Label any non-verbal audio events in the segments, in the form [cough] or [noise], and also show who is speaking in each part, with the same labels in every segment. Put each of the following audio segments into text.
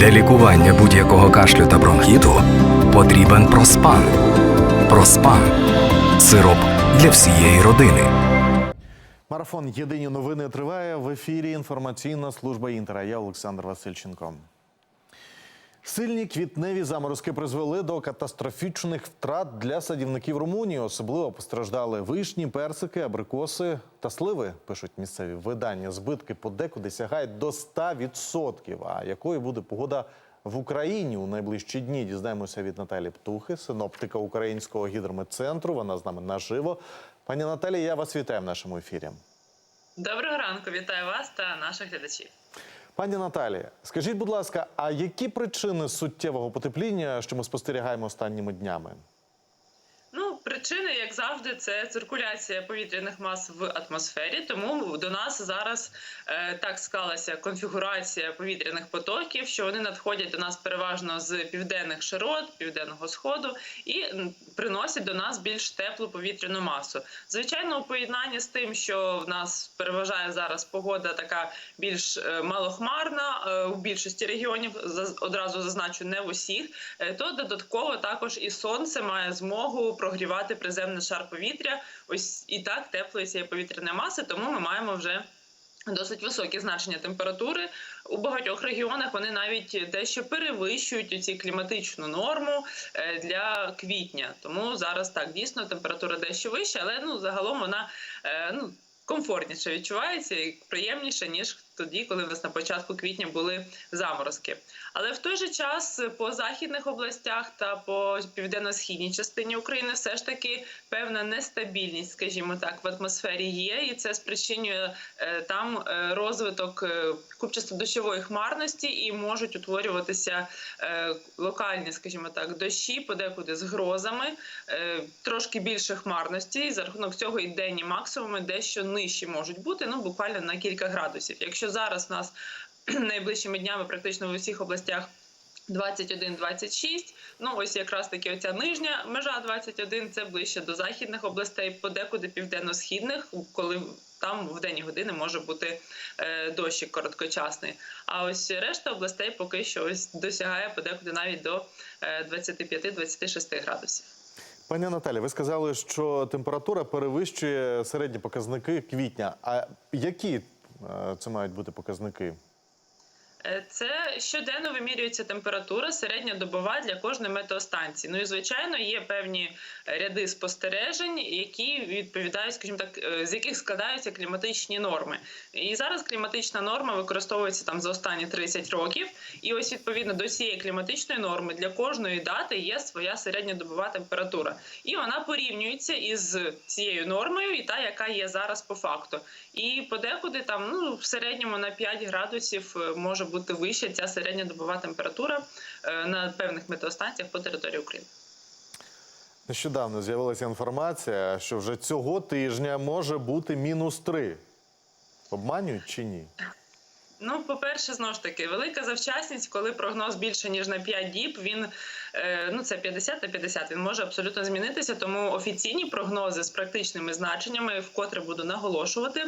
Speaker 1: Для лікування будь-якого кашлю та бронхіту потрібен проспан. Проспан сироп для всієї родини.
Speaker 2: Марафон Єдині новини триває в ефірі. Інформаційна служба Інтера. Я Олександр Васильченко. Сильні квітневі заморозки призвели до катастрофічних втрат для садівників Румунії. Особливо постраждали вишні, персики, абрикоси та сливи. Пишуть місцеві видання. Збитки подекуди сягають до 100%. А якою буде погода в Україні у найближчі дні? Дізнаємося від Наталі Птухи, синоптика Українського гідрометцентру. Вона з нами наживо. Пані Наталі, я вас вітаю в нашому ефірі.
Speaker 3: Доброго ранку, вітаю вас та наших глядачів.
Speaker 2: Пані Наталі, скажіть, будь ласка, а які причини суттєвого потепління, що ми спостерігаємо останніми днями?
Speaker 3: Причини, як завжди, це циркуляція повітряних мас в атмосфері. Тому до нас зараз е, так склалася конфігурація повітряних потоків, що вони надходять до нас переважно з південних широт, південного сходу і приносять до нас більш теплу повітряну масу. Звичайно, у поєднанні з тим, що в нас переважає зараз погода така більш е, малохмарна е, у більшості регіонів, заз- одразу зазначу, не в усіх, то додатково також і сонце має змогу прогрівати приземний шар повітря. Ось і так теплої цієї повітряної маси, тому ми маємо вже. Досить високі значення температури у багатьох регіонах. Вони навіть дещо перевищують ці кліматичну норму е, для квітня. Тому зараз так дійсно температура дещо вища, але ну загалом вона е, ну комфортніше відчувається і приємніше ніж тоді, коли в нас на початку квітня були заморозки. Але в той же час по західних областях та по південно-східній частині України все ж таки певна нестабільність, скажімо так, в атмосфері є, і це спричинює е, там е, розвиток е, купчасто-дощової хмарності і можуть утворюватися локальні, скажімо так, дощі, подекуди з грозами, трошки більше хмарності. І за рахунок цього і денні максимуми дещо нижчі можуть бути, ну буквально на кілька градусів. Якщо зараз у нас [clears throat] найближчими днями практично в усіх областях 21-26, ну ось якраз таки оця нижня межа 21, це ближче до західних областей, подекуди південно-східних, коли там в денні години може бути е, дощик короткочасний. А ось решта областей поки що ось досягає подекуди навіть до е, 25-26 градусів.
Speaker 2: Пані Наталі, ви сказали, що температура перевищує середні показники квітня. А які е, це мають бути показники?
Speaker 3: Е, Це щоденно вимірюється температура середньодобова для кожної метеостанції. Ну і звичайно є певні ряди спостережень, які відповідають, скажімо так, е, з яких складаються кліматичні норми. І зараз кліматична норма використовується там за останні 30 років. І ось відповідно до цієї кліматичної норми для кожної дати є своя середньодобова температура, і вона порівнюється із цією нормою, і та, яка є зараз по факту. І подекуди там ну в середньому на 5 градусів е, може бути вища ця середньодобова температура е, на певних метеостанціях по території України.
Speaker 2: Нещодавно з'явилася інформація, що вже цього тижня може бути мінус 3. Обманюють чи ні?
Speaker 3: Ну, по-перше, знову ж таки, велика завчасність, коли прогноз більше ніж на 5 діб, він е, ну це 50 на 50, він може абсолютно змінитися. Тому офіційні прогнози з практичними значеннями, вкотре буду наголошувати.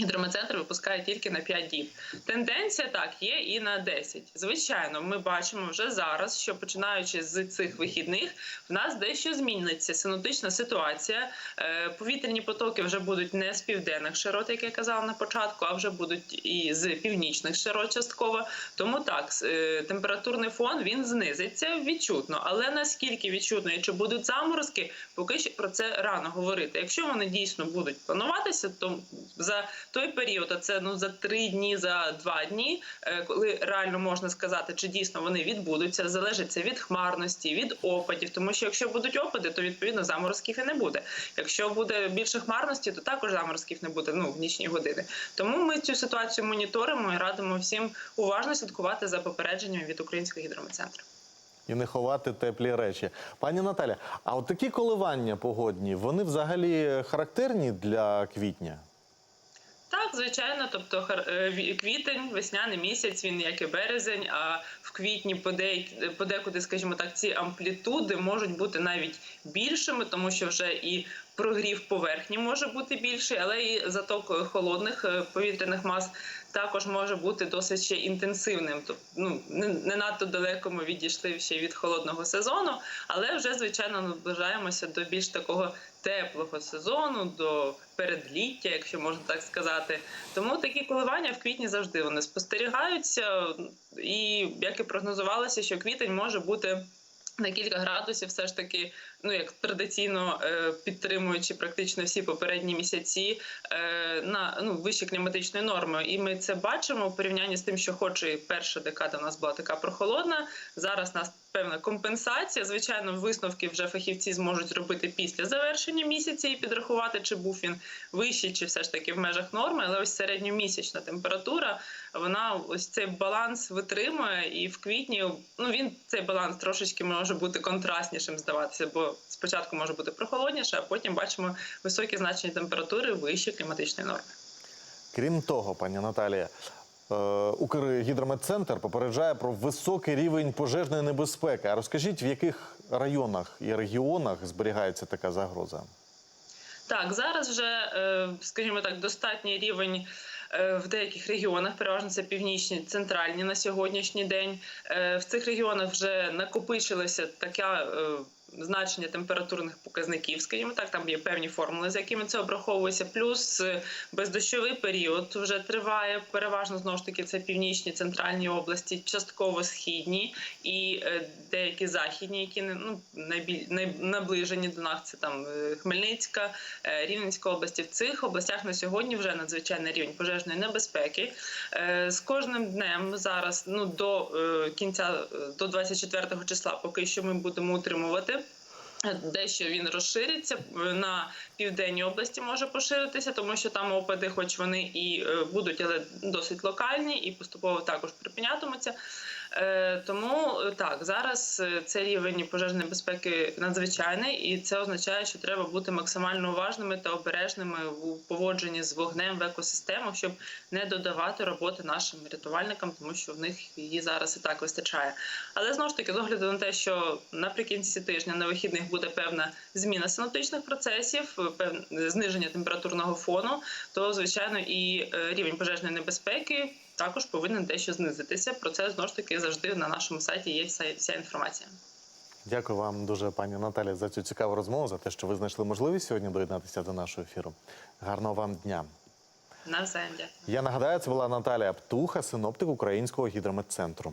Speaker 3: Гідрометцентр випускає тільки на 5 діб. Тенденція так є і на 10. Звичайно, ми бачимо вже зараз, що починаючи з цих вихідних, в нас дещо зміниться синоптична ситуація. Е, Повітряні потоки вже будуть не з південних широт, як я казала на початку, а вже будуть і з північних широт частково. Тому так, е, температурний фон він знизиться відчутно. Але наскільки відчутно і чи будуть заморозки, поки що про це рано говорити. Якщо вони дійсно будуть плануватися, то за той період, а це ну за три дні, за два дні, е, коли реально можна сказати, чи дійсно вони відбудуться, залежить це від хмарності, від опадів. Тому що якщо будуть опади, то відповідно заморозків і не буде. Якщо буде більше хмарності, то також заморозків не буде ну в нічні години. Тому ми цю ситуацію моніторимо і радимо всім уважно слідкувати за попередженнями від українського гідрометцентру.
Speaker 2: І не ховати теплі речі. Пані Наталя, а от такі коливання погодні, вони взагалі характерні для квітня?
Speaker 3: Так, звичайно, тобто е, квітень, весняний місяць, він як і березень. А в квітні подекуди, скажімо так, ці амплітуди можуть бути навіть більшими, тому що вже і прогрів поверхні може бути більший, але і заток холодних е, повітряних мас також може бути досить ще інтенсивним. Тобто, ну не, не надто далеко ми відійшли ще від холодного сезону, але вже звичайно наближаємося до більш такого теплого сезону, до передліття, якщо можна так сказати. Тому такі коливання в квітні завжди вони спостерігаються, і як і прогнозувалося, що квітень може бути. На кілька градусів, все ж таки, ну як традиційно е, підтримуючи практично всі попередні місяці е, на ну вищі кліматичної норми. І ми це бачимо в порівнянні з тим, що, хоч і перша декада у нас була така прохолодна. Зараз нас певна компенсація. Звичайно, висновки вже фахівці зможуть зробити після завершення місяця і підрахувати, чи був він вищий, чи все ж таки в межах норми. Але ось середньомісячна температура, вона ось цей баланс витримує. І в квітні ну він цей баланс трошечки може бути контрастнішим здаватися, бо спочатку може бути прохолодніше, а потім бачимо високі значення температури вище кліматичної норми.
Speaker 2: Крім того, пані Наталія, Укргідрометцентр попереджає про високий рівень пожежної небезпеки. А розкажіть, в яких районах і регіонах зберігається така загроза?
Speaker 3: Так, зараз вже, е, скажімо так, достатній рівень. е, В деяких регіонах, переважно це північні, центральні на сьогоднішній день. Е, В цих регіонах вже накопичилося таке е, значення температурних показників, скажімо так, там є певні формули, за якими це обраховується. Плюс е, бездощовий період вже триває. Переважно знову ж таки це північні центральні області, частково східні і е, деякі західні, які не ну наближені до нас. Це там е, Хмельницька, Рівненська області. В цих областях на сьогодні вже надзвичайний рівень пожежної небезпеки. З кожним днем зараз, ну до кінця до 24 числа, поки що ми будемо утримувати. Дещо він розшириться на південній області, може поширитися, тому що там опади, хоч вони і е, будуть, але досить локальні, і поступово також припинятимуться. Е, Тому е, так зараз е, це рівень пожежної безпеки надзвичайний, і це означає, що треба бути максимально уважними та обережними у поводженні з вогнем в екосистемах, щоб не додавати роботи нашим рятувальникам, тому що в них її зараз і так вистачає. Але знову ж таки, з огляду на те, що наприкінці тижня на вихідних буде певна зміна синоптичних процесів, певне зниження температурного фону, то звичайно і рівень пожежної небезпеки також повинен дещо знизитися. Про це знову ж таки завжди на нашому сайті є вся, вся інформація.
Speaker 2: Дякую вам дуже, пані Наталі, за цю цікаву розмову, за те, що ви знайшли можливість сьогодні доєднатися до нашого ефіру. Гарного вам дня.
Speaker 3: Навзаєм дякую.
Speaker 2: Я нагадаю, це була Наталія Птуха, синоптик Українського гідрометцентру.